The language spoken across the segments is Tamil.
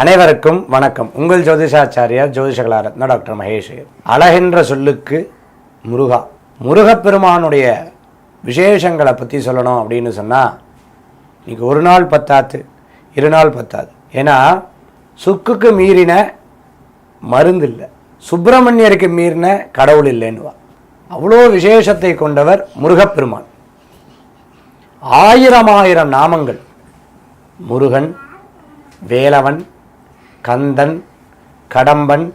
அனைவருக்கும் வணக்கம். உங்கள் ஜோதிஷாச்சாரியார் ஜோதிஷகலாரத்ன டாக்டர் மகேஷ். அழகென்ற சொல்லுக்கு முருகா. முருகப்பெருமானுடைய விசேஷங்களை பற்றி சொல்லணும் அப்படின்னு சொன்னால் இன்னைக்கு ஒரு நாள் பத்தாத்து இரு நாள் பத்தாது. ஏன்னா சுக்குக்கு மீறின மருந்து இல்லை. சுப்பிரமணியருக்கு மீறின கடவுள் இல்லைன்னுவா. அவ்வளோ விசேஷத்தை கொண்டவர் முருகப்பெருமான். ஆயிரம் ஆயிரம் நாமங்கள். முருகன் வேலவன் கந்தன் கடம்பன்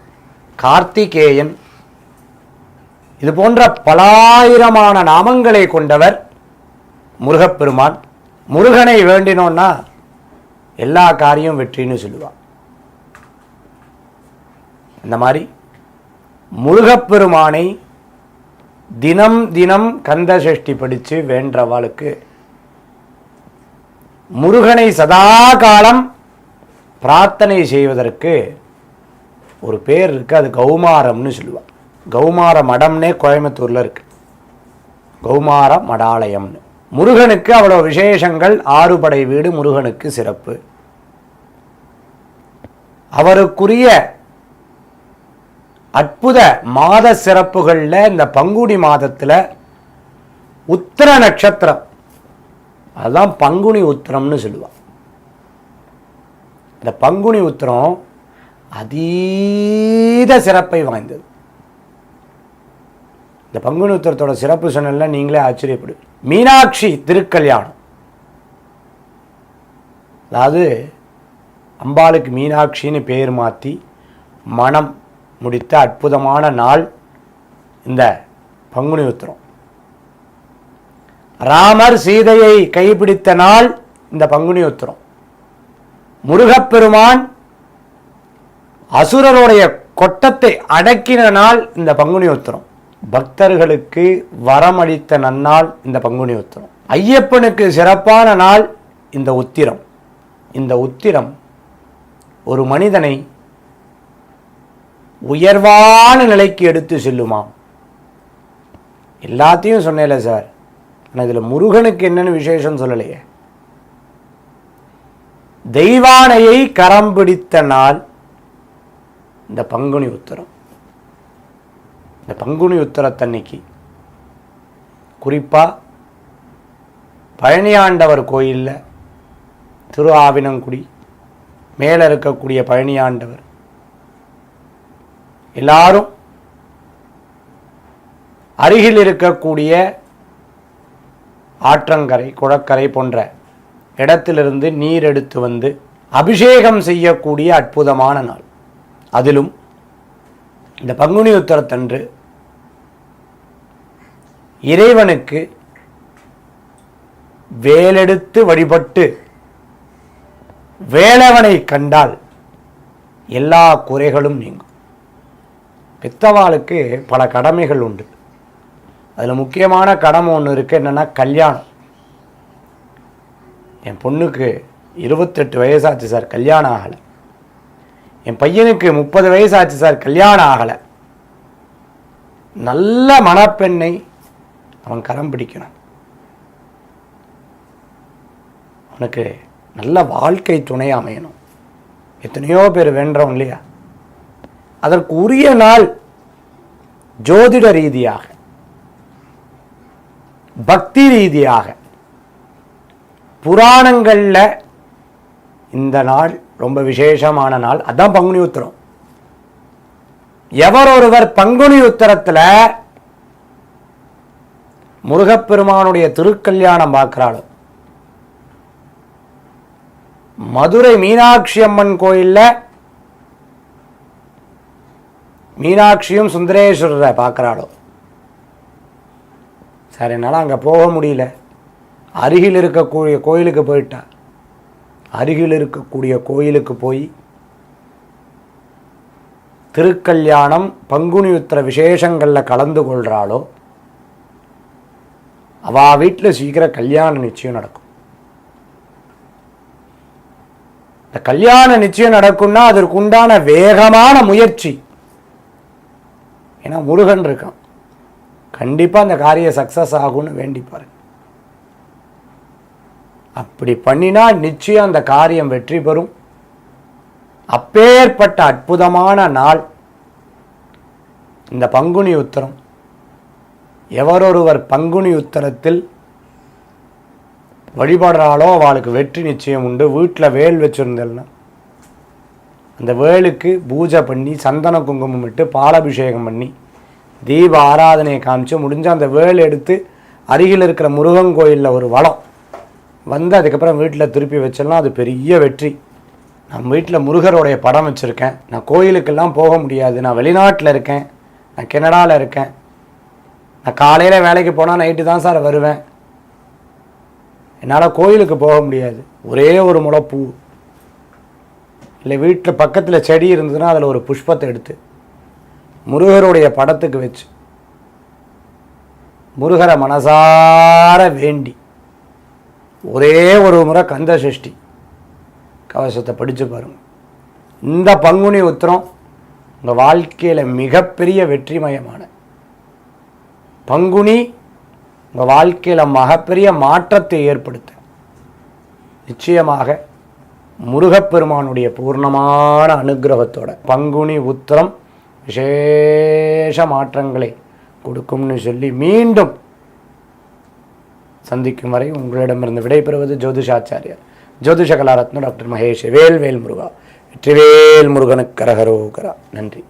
கார்த்திகேயன் இது போன்ற பலாயிரமான நாமங்களை கொண்டவர் முருகப்பெருமான். முருகனை வேண்டினோன்னா எல்லா காரியம் வெற்றின்னு சொல்லுவான். இந்த மாதிரி முருகப்பெருமானை தினம் தினம் கந்த சஷ்டி படித்து வேண்டவாளுக்கு முருகனை சதா காலம் பிரார்த்தனை செய்வதற்கு ஒரு பேர் இருக்கு அது கௌமாரம்னு சொல்லுவாள் கௌமார மடம்னே கோயம்புத்தூர்ல இருக்கு. கௌமார மடாலயம்னு. முருகனுக்கு அவ்வளோ விசேஷங்கள் ஆறுபடை வீடு முருகனுக்கு சிறப்பு. அவருக்குரிய அற்புத மாத சிறப்புகளில் இந்த பங்குனி மாதத்தில் உத்திர நட்சத்திரம். அதுதான் பங்குனி உத்திரம்னு சொல்லுவாள் இந்த பங்குனி உத்திரம் அதீத சிறப்பை வாய்ந்தது. இந்த பங்குனி உத்திரத்தோட சிறப்பு சொன்னல நீங்களே ஆச்சரியப்படு. மீனாட்சி திருக்கல்யாணம். அதாவது அம்பாளுக்கு மீனாட்சின்னு பேர் மாற்றி மனம் முடித்த அற்புதமான நாள் இந்த பங்குனி உத்திரம். ராமர் சீதையை கைப்பிடித்த நாள் இந்த பங்குனி உத்திரம். முருகப்பெருமான் அசுரருடைய கொட்டத்தை அடக்கின நாள் இந்த பங்குனி உத்திரம் பக்தர்களுக்கு வரமளித்த நன்னாள் இந்த பங்குனி உத்திரம் ஐயப்பனுக்கு சிறப்பான நாள் இந்த உத்திரம். இந்த உத்திரம் ஒரு மனிதனை உயர்வான நிலைக்கு எடுத்து செல்லுமாம். எல்லாத்தையும் சொன்னேன்ல சார். ஆனால் இதில் முருகனுக்கு என்னென்னு விசேஷம் சொல்லலையே. தெய்வானையை கரம் பிடித்த நாள். இந்த பங்குனி உத்தரம். இந்த பங்குனி உத்தரத்தன்னைக்கு குறிப்பாக பழனியாண்டவர் கோயிலில் திரு ஆவினங்குடி மேலே இருக்கக்கூடிய பழனியாண்டவர். எல்லாரும் அருகில் இருக்கக்கூடிய ஆற்றங்கரை குளக்கரை போன்ற இடத்திலிருந்து நீர் எடுத்து வந்து அபிஷேகம் செய்யக்கூடிய அற்புதமான நாள். அதிலும் இந்த பங்குனி உத்தரத்தன்று இறைவனுக்கு வேலெடுத்து வழிபட்டு வேலவனை கண்டால் எல்லா குறைகளும் நீங்கும். பித்தவாளுக்கு பல கடமைகள் உண்டு. அதில் முக்கியமான கடமை ஒன்று இருக்குது என்னென்னா கல்யாணம். என் பொண்ணுக்கு இருபத்தெட்டு வயசாச்சு சார் கல்யாணம் ஆகலை. என் பையனுக்கு முப்பது வயசாச்சு சார் கல்யாணம் ஆகலை. நல்ல மணப்பெண்ணை அவன் கரம் பிடிக்கணும். அவனுக்கு நல்ல வாழ்க்கை துணை அமையணும். எத்தனையோ பேர் வேண்டுறவன் இல்லையா? அதற்கு உரிய நாள் ஜோதிட ரீதியாக பக்தி ரீதியாக புராணங்களில் இந்த நாள் ரொம்ப விசேஷமான நாள். அதுதான் பங்குனி உத்திரம். எவர் ஒருவர் பங்குனி உத்தரத்தில் முருகப்பெருமானுடைய திருக்கல்யாணம் பார்க்கிறாளோ? மதுரை மீனாட்சி அம்மன் கோயிலில் மீனாட்சியும் சுந்தரேஸ்வரரை பார்க்குறாளோ? சார் என்னால் அங்கே போக முடியல. அருகில் இருக்கக்கூடிய கோயிலுக்கு போயிட்டா. அருகில் இருக்கக்கூடிய கோயிலுக்கு போய் திருக்கல்யாணம் பங்குனி உத்திர விசேஷங்களில் கலந்து கொள்கிறாளோ அவள் வீட்டில் சீக்கிரம் கல்யாண நிச்சயம் நடக்கும். இந்த கல்யாண நிச்சயம் நடக்கும்னா அதற்கு உண்டான வேகமான முயற்சி. ஏன்னா முருகன் இருக்கான். கண்டிப்பாக அந்த காரியம் சக்ஸஸ் ஆகும்னு வேண்டிப்பாரு. அப்படி பண்ணினால் நிச்சயம் அந்த காரியம் வெற்றி பெறும். அப்பேற்பட்ட அற்புதமான நாள். இந்த பங்குனி உத்தரம். எவரொருவர் பங்குனி உத்தரத்தில் வழிபடுறாளோ அவளுக்கு வெற்றி நிச்சயம் உண்டு. வீட்டில் வேல் வச்சுருந்தேன்னா அந்த வேலுக்கு பூஜை பண்ணி சந்தன குங்குமம் விட்டு பாலபிஷேகம் பண்ணி தீப ஆராதனையை காமிச்சு முடிஞ்சு அந்த வேல் எடுத்து அருகில் இருக்கிற முருகன் கோயிலில் ஒரு வளம். வந்து அதுக்கப்புறம் வீட்டில் திருப்பி வச்சிடலாம். அது பெரிய வெற்றி. நான் வீட்டில் முருகருடைய படம் வச்சுருக்கேன். நான் கோயிலுக்கெல்லாம் போக முடியாது. நான் வெளிநாட்டில் இருக்கேன். நான் கெனடாவில் இருக்கேன். நான் காலையில் வேலைக்கு போனால் நைட்டு தான் சார் வருவேன். என்னால் கோயிலுக்கு போக முடியாது. ஒரே ஒரு முளைப்பூ இல்லை வீட்டில் பக்கத்தில் செடி இருந்ததுன்னா அதில் ஒரு புஷ்பத்தை எடுத்து முருகருடைய படத்துக்கு வச்சு முருகரை மனசார வேண்டி ஒரே ஒரு முறை கந்த சஷ்டி. கவசத்தை படித்து பாருங்க. இந்த பங்குனி உத்திரம் உங்கள் வாழ்க்கையில் மிகப்பெரிய வெற்றிமயமான. பங்குனி உங்கள் வாழ்க்கையில் மிகப்பெரிய மாற்றத்தை ஏற்படுத்த நிச்சயமாக முருகப்பெருமானுடைய பூர்ணமான அனுகிரகத்தோட பங்குனி உத்திரம் விசேஷ மாற்றங்களை கொடுக்கும்னு சொல்லி மீண்டும் சந்திக்கும் வரை உங்களிடமிருந்து விடைபெறுவது ஜோதிஷாச்சாரியர். ஜோதிஷ கலாரத்ன டாக்டர் மகேஷ் வேல்வேல் முருகா வெற்றிவேல் முருகனுக்கு கரகரோகரா. நன்றி.